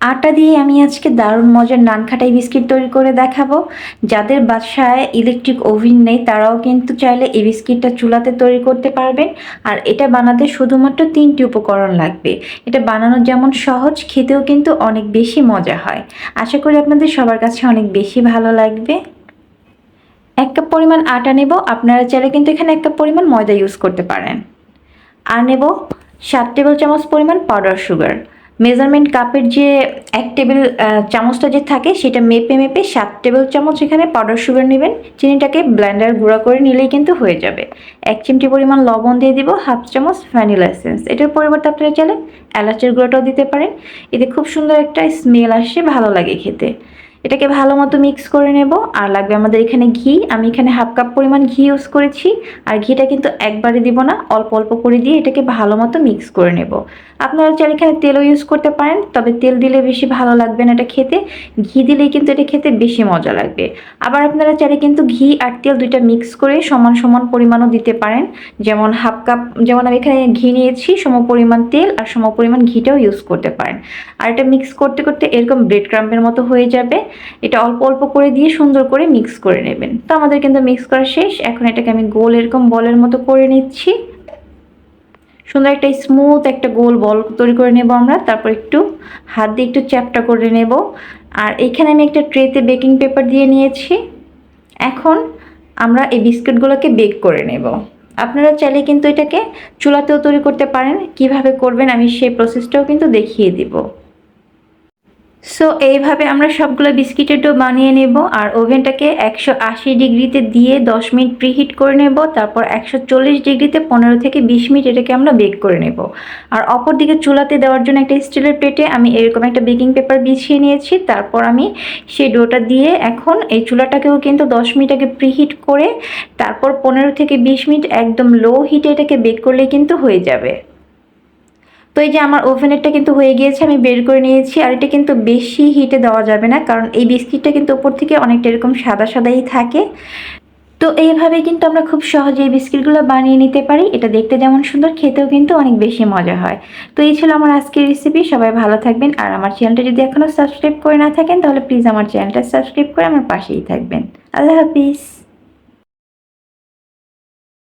আটা দিয়ে আমি আজকে দারুণ মজার নানখাটাই বিস্কিট তৈরি করে দেখাবো। যাদের বাসায় ইলেকট্রিক ওভেন নেই, তারাও কিন্তু চাইলে এই বিস্কিটটা চুলাতে তৈরি করতে পারবেন। আর এটা বানাতে শুধুমাত্র তিনটি উপকরণ লাগবে। এটা বানানো যেমন সহজ, খেতেও কিন্তু অনেক বেশি মজা হয়। আশা করি আপনাদের সবার কাছে অনেক বেশি ভালো লাগবে। এক কাপ পরিমাণ আটা নেব, আপনারা চাইলে কিন্তু এখানে এক কাপ পরিমাণ ময়দা ইউজ করতে পারেন। আর নেব সাত টেবিল চামচ পরিমাণ পাউডার সুগার মেজারমেন্ট কাপের যে এক টেবিল চামচটা যে থাকে, সেটা মেপে মেপে সাত টেবিল চামচ এখানে পাউডার সুগার নেবেন। চিনিটাকে ব্লেন্ডার গুঁড়া করে নিলেই কিন্তু হয়ে যাবে। এক চিমটি পরিমাণ লবণ দিয়ে দিব, হাফ চামচ ভ্যানিলা এসেন্স এটার পরিবর্তে আপনারা চাইলে এলাচের গুঁড়োটাও দিতে পারেন। এতে খুব সুন্দর একটা স্মেল আসে, ভালো লাগে খেতে। এটাকে ভালো মতো মিক্স করে নেব। আর লাগবে আমাদের এখানে ঘি। আমি এখানে হাফ কাপ পরিমাণ ঘি ইউজ করেছি। আর ঘিটা কিন্তু একবারে দিব না, অল্প অল্প করে দিয়ে এটাকে ভালো মতো মিক্স করে নেব। আপনারা চাইলে এখানে তেলও ইউজ করতে পারেন, তবে তেল দিলে বেশি ভালো লাগবে না এটা খেতে। ঘি দিলেই কিন্তু এটা খেতে বেশি মজা লাগবে। আবার আপনারা চাইলে কিন্তু ঘি আর তেল দুইটা মিক্স করে সমান সমান পরিমাণও দিতে পারেন। যেমন হাফ কাপ যেমন আমি এখানে ঘি নিয়েছি, সম পরিমাণ তেল আর সম পরিমাণ ঘিটাও ইউজ করতে পারেন। আর এটা মিক্স করতে করতে এরকম ব্রেড ক্রাম্পের মতো হয়ে যাবে। এটা অল্প অল্প করে দিয়ে সুন্দর করে মিক্স করে নেবেন। তো আমাদের কিন্তু মিক্স করা শেষ। এখন এটাকে আমি গোল এরকম বলের মতো করে নিচ্ছি। সুন্দর একটা স্মুথ একটা গোল বল তৈরি করে নেব আমরা। তারপর একটু হাত দিয়ে একটু চ্যাপটা করে নেব। আর এখানে আমি একটা ট্রেতে বেকিং পেপার দিয়ে নিয়েছি। এখন আমরা এই বিস্কুটগুলোকে বেক করে নেব। আপনারা চাইলে কিন্তু এটাকে চুলাতেও তৈরি করতে পারেন। কীভাবে করবেন আমি সেই প্রসেসটাও কিন্তু দেখিয়ে দিব। সো এইভাবে আমরা সবগুলো বিস্কিটের ডো বানিয়ে নেব আর ওভেনটাকে একশো আশি ডিগ্রিতে দিয়ে দশ মিনিট প্রিহিট করে নেব, তারপর একশো চল্লিশ ডিগ্রিতে পনেরো থেকে বিশ মিনিট এটাকে আমরা বেক করে নেব। আর অপর দিকে চুলাতে দেওয়ার জন্য একটা স্টিলের প্লেটে আমি এরকম একটা বেকিং পেপার বিছিয়ে নিয়েছি, তারপর আমি সেই ডোটা দিয়ে এখন এই চুলাটাকেও কিন্তু দশ মিনিট আগে প্রিহিট করে, তারপর পনেরো থেকে বিশ মিনিট একদম লো হিটে এটাকে বেক করলে কিন্তু হয়ে যাবে। তো এই যে আমার ওভেনেরটা কিন্তু হয়ে গিয়েছে, আমি বের করে নিয়েছি। আর এটা কিন্তু বেশি হিটে দেওয়া যাবে না, কারণ এই বিস্কিটটা কিন্তু উপর থেকে অনেকটা এরকম সাদা সাদাই থাকে। তো এইভাবে কিন্তু আমরা খুব সহজে এই বিস্কিটগুলো বানিয়ে নিতে পারি। এটা দেখতে যেমন সুন্দর, খেতেও কিন্তু অনেক বেশি মজা হয়। তো এই ছিল আমার আজকের রেসিপি সবাই ভালো থাকবেন। আর আমার চ্যানেলটা যদি এখনও সাবস্ক্রাইব করে না থাকেন, তাহলে প্লিজ আমার চ্যানেলটা সাবস্ক্রাইব করে আমার পাশেই থাকবেন। আল্লাহ হাফিজ।